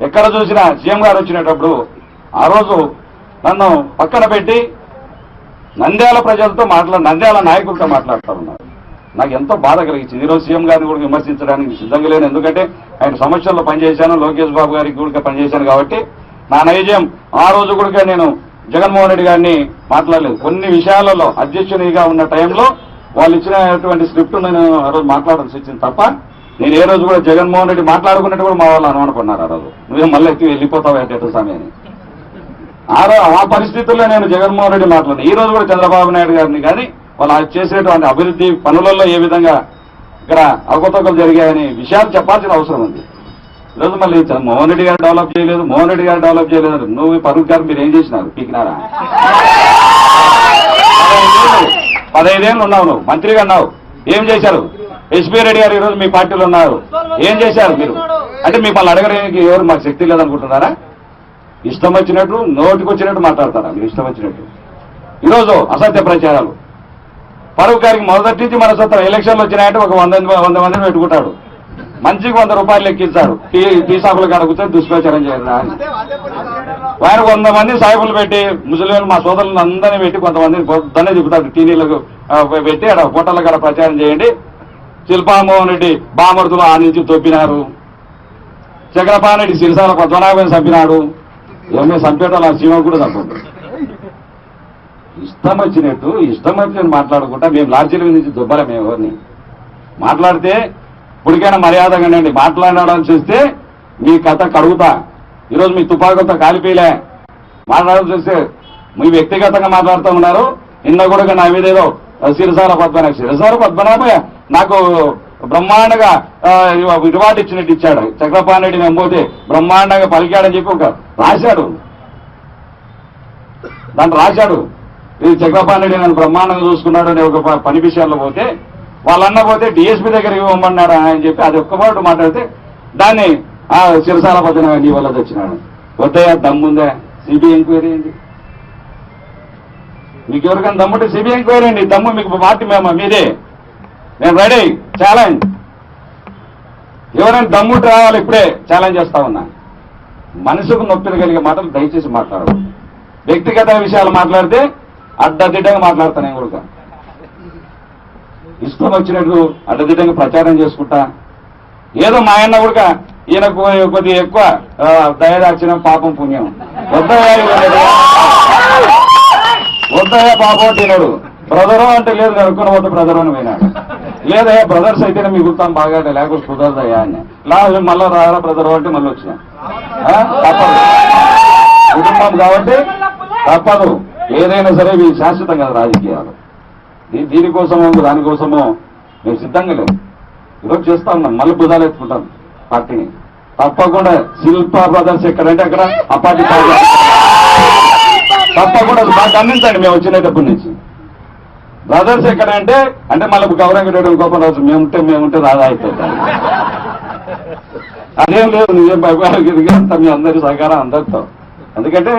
ఎక్కడ చూసినా సీఎం గారు వచ్చినప్పుడు ఆ రోజు నన్ను పక్కన పెట్టి నంద్యాల ప్రజలతో మాట్లాడు నంద్యాల నాయకులతో మాట్లాడుతూ ఉన్నారు. నాకు ఎంతో బాధ కలిగించింది. ఈరోజు సీఎం గారిని కూడా విమర్శించడానికి సిద్ధంగా లేను. ఎందుకంటే ఆయన సమస్యల్లో పనిచేశాను. లోకేష్ బాబు గారికి కూడా పనిచేశాను కాబట్టి నా నైజం ఆ రోజు కూడా నేను జగన్మోహన్ రెడ్డి గారిని మాట్లాడలేదు. కొన్ని విషయాలలో అధ్యక్షునిగా ఉన్న టైంలో వాళ్ళు ఇచ్చినటువంటి స్క్రిప్ట్ నేను ఆ రోజు మాట్లాడాల్సి వచ్చింది తప్ప నేను ఏ రోజు కూడా జగన్మోహన్ రెడ్డి మాట్లాడుకున్నట్టు కూడా మా వాళ్ళు అనుకున్నారు ఆ రోజు. నువ్వే మళ్ళీ ఎక్కి వెళ్ళిపోతావు అంటే సమయాన్ని ఆ ఆ పరిస్థితుల్లో నేను జగన్మోహన్ రెడ్డి మాట్లాడిన. ఈ రోజు కూడా చంద్రబాబు నాయుడు గారిని కానీ వాళ్ళు చేసేటువంటి అభివృద్ధి పనులలో ఏ విధంగా ఇక్కడ అవకతవకలు జరిగాయని విషయాలు చెప్పాల్సిన అవసరం ఉంది. ఈరోజు మళ్ళీ మోహన్ రెడ్డి గారు డెవలప్ చేయలేదు మోహన్ రెడ్డి గారు డెవలప్ చేయలేదు. నువ్వు పరుగు గారు మీరు ఏం చేసినారు? పీకినారా? పదహైదేళ్ళు పదహైదేళ్ళు ఉన్నావు నువ్వు. మంత్రిగా ఉన్నావు. ఏం చేశారు? ఎస్పీ రెడ్డి గారు ఈరోజు మీ పార్టీలో ఉన్నారు. ఏం చేశారు మీరు? అంటే మిమ్మల్ని అడగడానికి ఎవరు మాకు శక్తి లేదనుకుంటున్నారా? ఇష్టం వచ్చినట్టు నోటికి వచ్చినట్టు మాట్లాడతారా? మీరు ఇష్టం వచ్చినట్టు. ఈరోజు అసత్య ప్రచారాలు. పరువు గారికి మొదటి నుంచి మనసత్వం ఎలక్షన్లు వచ్చినాయంటే ఒక వంద వంద మందిని పెట్టుకుంటాడు. మంచికి వంద రూపాయలు లెక్కించాడు టీ టీ షాపులు కాడ కూర్చొని దుష్ప్రచారం చేయాలి. అని ఆయన వంద మంది సాయిబులు పెట్టి ముస్లింలు మా సోదరులను అందరినీ పెట్టి కొంతమందిని పొద్దున్నే చెబుతారు టీవీలకు పెట్టి అక్కడ ఫోటోల కాడ ప్రచారం చేయండి. శిల్పామోహన్ రెడ్డి బామర్దులు ఆ నుంచి తొప్పినారు. చక్రపాణి రెడ్డి సిరిసాల పద్మనాభని చంపినాడు. ఏమే చంపేటోళ్ళు ఆ సీమ కూడా చంపదు ఇష్టం వచ్చినట్టు ఇష్టం వచ్చినట్టు మాట్లాడుకుంటా. మేము లాడ్జీల నుంచి దుబ్బలే మేము ఎవరిని. మాట్లాడితే ఇప్పటికైనా మర్యాదగా ఉండండి మాట్లాడడం చూస్తే మీ కథ కడుగుతా. ఈరోజు మీ తుపాకులతో కాలిపోయలే. మాట్లాడడం చూస్తే మీ వ్యక్తిగతంగా మాట్లాడుతూ ఉన్నారు. నిన్న కూడా నా మీద ఏదో సిరసాల పద్మనాభ సిరసాల పద్మనాభ. నాకు బ్రహ్మాండగా ఆ, రివార్డు ఇచ్చినట్టు ఇచ్చాడు. చక్రపాణి నమ్మోతే మేము పోతే బ్రహ్మాండంగా పలికాడని చెప్పి ఒక రాశాడు. దాన్ని రాశాడు. ఇది చక్రపాణి నన్ను బ్రహ్మాండంగా చూసుకున్నాడు అనే ఒక పని విషయాల్లో పోతే వాళ్ళన్న పోతే డిఎస్పీ దగ్గరికి ఇవ్వమన్నాడు అని చెప్పి అది ఒక్క మాట మాట్లాడితే దాన్ని ఆ పద్మనాభ నీ వల్ల తెచ్చినాడు. వద్దయా దమ్ముందా? సిబిఐ ఎంక్వైరీ ఏంటి? మీకు ఎవరికైనా దమ్ముంటే సిబిఐ కోరండి దమ్ము మీకు పార్టీ మేము మీదే. నేను రెడీ ఛాలెంజ్. ఎవరైనా దమ్ముంటే రావాలి ఇప్పుడే ఛాలెంజ్ చేస్తా ఉన్నా. మనసుకు నొప్పిని కలిగే మాటలు దయచేసి మాట్లాడదు వ్యక్తిగత విషయాలు మాట్లాడితే అడ్డదిడ్డంగా మాట్లాడతాను నేను కూడా. ఇష్టం వచ్చినట్టు అడ్డదిడ్డంగా ప్రచారం చేసుకుంటా. ఏదో మా ఆయన కూడా ఈయనకు కొద్దిగా ఎక్కువ ఆ, పాపం పుణ్యం. వద్ద వద్దయ్యా పాపం తినడు బ్రదరు అంటే లేదు కనుక్కొని పోతే బ్రదర్ అని పోయినాడు లేదయ్యా బ్రదర్స్ అయితేనే మిగులుతాం బాగా లేకపోతే కుదరదయ్యా అని. లా మళ్ళా రారా బ్రదర్ అంటే మళ్ళీ వచ్చిన. తప్పదు. కుటుంబం కాబట్టి తప్పదు. ఏదైనా సరే ఇవి శాశ్వతం కదా రాజకీయాలు. దీ- దీనికోసమో దానికోసమో మేము సిద్ధంగా లేవు ఈరోజు చేస్తా ఉన్నాం. మళ్ళీ బుధాలు ఎత్తుకుంటాం పార్టీని. తప్పకుండా శిల్ప బ్రదర్స్ ఎక్కడంటే అక్కడ ఆ పార్టీ తప్పకుండా మాకు అందించండి మేము వచ్చినప్పటి నుంచి. బ్రదర్స్ ఎక్కడంటే అంటే మళ్ళీ గౌరవంగా రెడ్డి గోపాలరాజు మేముంటే మేముంటే రాదా అయిపోతాం అదేం లేదు నిజం భగవాన్ అంత మీ అందరి సహకారం అందరితో. ఎందుకంటే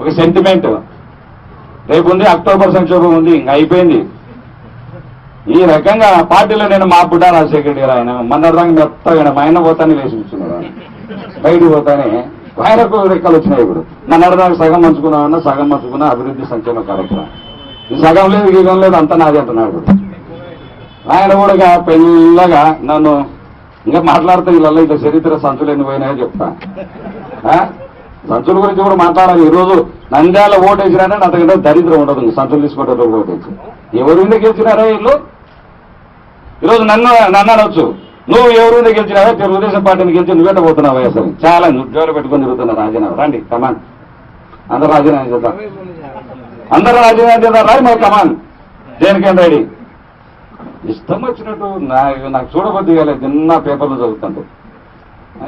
ఒక సెంటిమెంట్ రేపు ఉంది అక్టోబర్ సంక్షోభం ఉంది ఇంకా అయిపోయింది. ఈ రకంగా పార్టీలో నేను మా బుడ్డ రాజశేఖర్ గారు ఆయన. మొన్నటిదాకా మెత్తగా మా ఆయన పోతానే వేసి కూర్చున్నాడు బయటికి పోతానే. ఆయనకు రెక్కలు వచ్చినాయి ఇప్పుడు. మొన్నటిదాకా సగం మంచుకున్నామన్నా సగం మంచుకున్న అభివృద్ధి సంక్షేమ కార్యక్రమం. ఈ సగం లేదు గీగం లేదు అంతా నాది అంటున్నాడు ఆయన కూడా పెళ్ళగా నన్ను ఇంకా మాట్లాడితే వీళ్ళల్లో ఇంత చరిత్ర సంచులు ఎన్ని పోయినాయో చెప్తా. ఆ? సంచుల గురించి కూడా మాట్లాడాలి. ఈ రోజు నంద్యాల ఓటు వేసినారంటే అంతకంటే దరిద్రం ఉండదు. సంచులు తీసుకుంటారు ఓటు వేసి ఎవరు మీద గెలిచినారా వీళ్ళు? ఈరోజు నన్ను నన్ను అనొచ్చు. నువ్వు ఎవరు గెలిచినావో తెలుగుదేశం పార్టీని గెలిచి నువ్వేట పోతున్నావా అసలు చాలా ఉద్యోగాలు పెట్టుకొని తిరుగుతున్నా రాజీనామా. రండి కమాన్ అందరు రాజీనామా చేద్దాం. అందరు రాజీనామా చేద్దాం. రాయి మరి కమాన్ దేనికేం రెడీ? ఇష్టం వచ్చినట్టు నా- నాకు చూడబద్ది కాలేదు. నిన్న పేపర్లు చదువుతుంటే.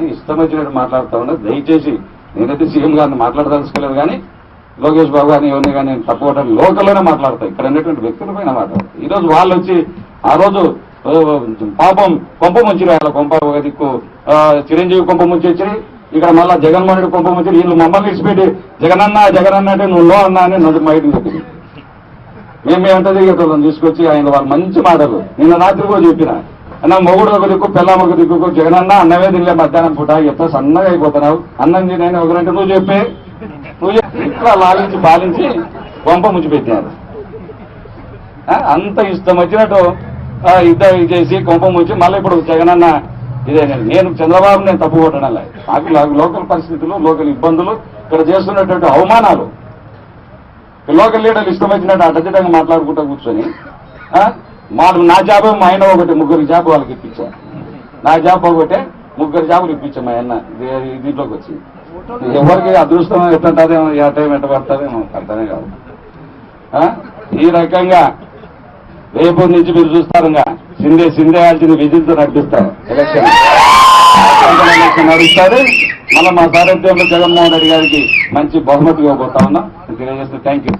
ఇష్టం వచ్చినట్టు మాట్లాడుతా ఉన్నా. దయచేసి నేనైతే సీఎం గారిని మాట్లాడదలుచుకోలేదు కానీ లోకేష్ బాబు గారిని ఎవరిని కానీ నేను లోకల్లోనే మాట్లాడతాయి ఇక్కడ ఉన్నటువంటి వ్యక్తుల పైన మాట్లాడతాయి ఈరోజు వాళ్ళు వచ్చి ఆ రోజు పాపం కొంప ముంచురు వాళ్ళ కొంప ఒక దిక్కు. చిరంజీవి కొంప ముంచి ఇక్కడ మళ్ళా జగన్మోహన్ రెడ్డి కొంప ముంచి వీళ్ళు మమ్మల్ని ఇచ్చిపెట్టి జగనన్న జగనన్న అంటే నువ్వు లో అన్నా అని నన్ను బయటకు చెప్పింది మేము తీసుకొచ్చి ఆయన వాళ్ళు మంచి మాటలు. నిన్న రాత్రి కూడా చెప్పిన. అన్న మొగుడు ఒక దిక్కు పిల్లం ఒక దిక్కు జగనన్న అన్నమే తినలే మధ్యాహ్నం పూట. ఎంత సన్నగా అయిపోతున్నావు? అన్నం తినని ఒకరంటే నువ్వు చెప్పే. నువ్వు ఇట్లా లాలించి పాలించి కొంప ముంచి పెట్టినారు ఆ, అంత ఇష్టం వచ్చినట్టు యుద్ధం చేసి కుంభం వచ్చి మళ్ళీ ఇప్పుడు జగనన్న ఇదే నేను చంద్రబాబు నేను తప్పు కొట్టడం లేదు నాకు లోకల్ పరిస్థితులు లోకల్ ఇబ్బందులు ఇక్కడ చేస్తున్నటువంటి అవమానాలు. లోకల్ లీడర్లు ఇష్టం వచ్చినట్టు అడ్డదిడ్డంగా మాట్లాడుకుంటూ కూర్చొని ఆ, నా జాబ్ మా ఆయన ఒకటి ముగ్గురు జాబ్ వాళ్ళకి ఇప్పించా. నా జాబ్ ఒకటే ముగ్గురు జాబులు ఇప్పించా మా ఆయన. దీంట్లోకి వచ్చి ఎవరికి అదృష్టం ఎట్టుంటుందేమో ఏ టైం ఎట్ట పడుతుందేమో అర్థమే కాదు. ఆ? ఈ రకంగా రేపు నుంచి మీరు చూస్తారు ఇంకా సిందే సిందేయాల్సిన విజిల్తో నడిపిస్తారు. ఎలక్షన్ ఎలక్షన్ నడుస్తారు మళ్ళీ మా సారథ్యంలో జగన్మోహన్ రెడ్డి గారికి మంచి బహుమతి ఇవ్వబోతా ఉన్నా. తెలియజేస్తే థ్యాంక్ యూ